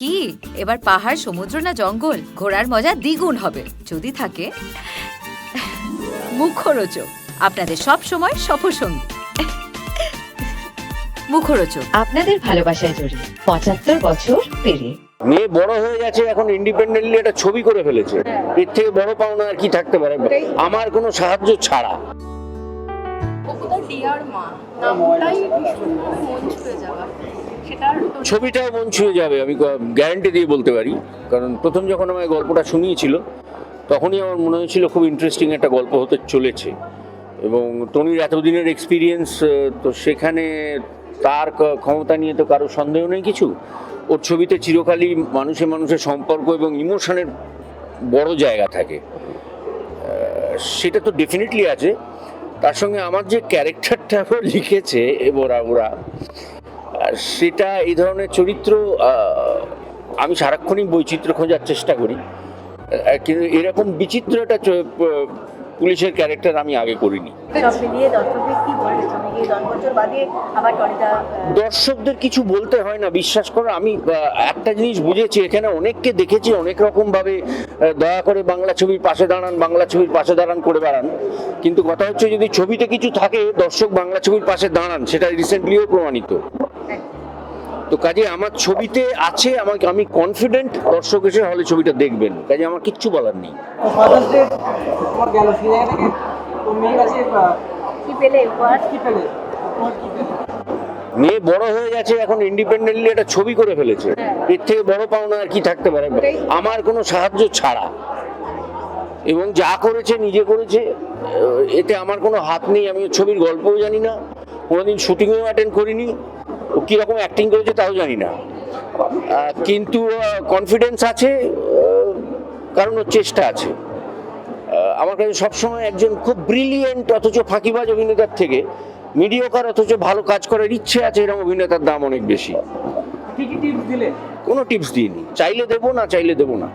কি? এবার পাহাড় সমুদ্র না জঙ্গল? ঘোরার মজা দ্বিগুণ হবে। যদি থাকে মুখরোচক। আপনাদের সব সময় সফরসঙ্গী। মুখরোচক। আপনাদের ভালোবাসায় জড়িয়ে পঁচাত্তর বছর পেরিয়ে। মেয়ে বড় হয়ে গেছে এখন ইন্ডিপেন্ডেন্টলি একটা ছবি করে ফেলেছে। এর থেকে বড় পাওনা আর কি থাকতে পারে? আমার কোনো সাহায্য ছাড়া। ডিয়ার মা। নামটাই মন ছুঁয়ে যাওয়া। ছবিটাও মন ছুঁয়ে যাবে, আমি গ্যারান্টি দিয়ে বলতে পারি। কারণ প্রথম যখন আমায় গল্পটা শুনিয়েছিল, তখনই আমার মনে হয়েছিল খুব ইন্টারেস্টিং একটা গল্প হতে চলেছে। এবং টনির এতদিনের এক্সপিরিয়েন্স তো সেখানে তার ক্ষমতা নিয়ে তো কারও সন্দেহ নেই কিছু। ওর ছবিতে চিরকালই মানুষে মানুষের সম্পর্ক এবং ইমোশনের বড় জায়গা থাকে। সেটা তো ডেফিনেটলি আছে। তার সঙ্গে আমার যে ক্যারেক্টারটা লিখেছে ওরা ওরা সেটা এই ধরনের চরিত্র আমি সারাক্ষণই বৈচিত্র্য খোঁজার চেষ্টা করি। কিন্তু এরকম বিচিত্র একটা পুলিশের ক্যারেক্টার আমি আগে করিনি। দর্শকদের কিছু বলতে হয় না বিশ্বাস করো আমি একটা জিনিস বুঝেছি এখানে অনেককে দেখেছি অনেক রকম ভাবে দয়া করে বাংলা ছবির পাশে দাঁড়ান বাংলা ছবির পাশে দাঁড়ান করে বেড়ান। কিন্তু কথা হচ্ছে যদি ছবিতে কিছু থাকে দর্শক বাংলা ছবির পাশে দাঁড়ান সেটা রিসেন্টলিও প্রমাণিত। তো কাজে আমার ছবিতে আছে আমাকে আমি কনফিডেন্ট দর্শক এসে হলে ছবিটা দেখবেন। কাজে আমার কিচ্ছু বলার নেই। মেয়ে বড় হয়ে গেছে এখন ইন্ডিপেন্ডেন্টলি একটা ছবি করে ফেলেছে। এর থেকে বড় পাওনা আর কি থাকতে পারে? আমার কোনো সাহায্য ছাড়া। এবং যা করেছে নিজে করেছে এতে আমার কোনো হাত নেই আমি ছবির গল্পও জানি না। কোনোদিন শুটিংও অ্যাটেন্ড করিনি। ও কীরকম অ্যাক্টিং করেছে তাও জানি না। কিন্তু কনফিডেন্স আছে কারণ ওর চেষ্টা আছে। আমার কাছে সবসময় একজন খুব ব্রিলিয়েন্ট অথচ ফাঁকিবাজ অভিনেতার থেকে মিডিয়কার অথচ ভালো কাজ করার ইচ্ছে আছে এরকম অভিনেতার দাম অনেক বেশি। কোনো টিপস দিইনি। চাইলে দেবো না চাইলে দেবো না।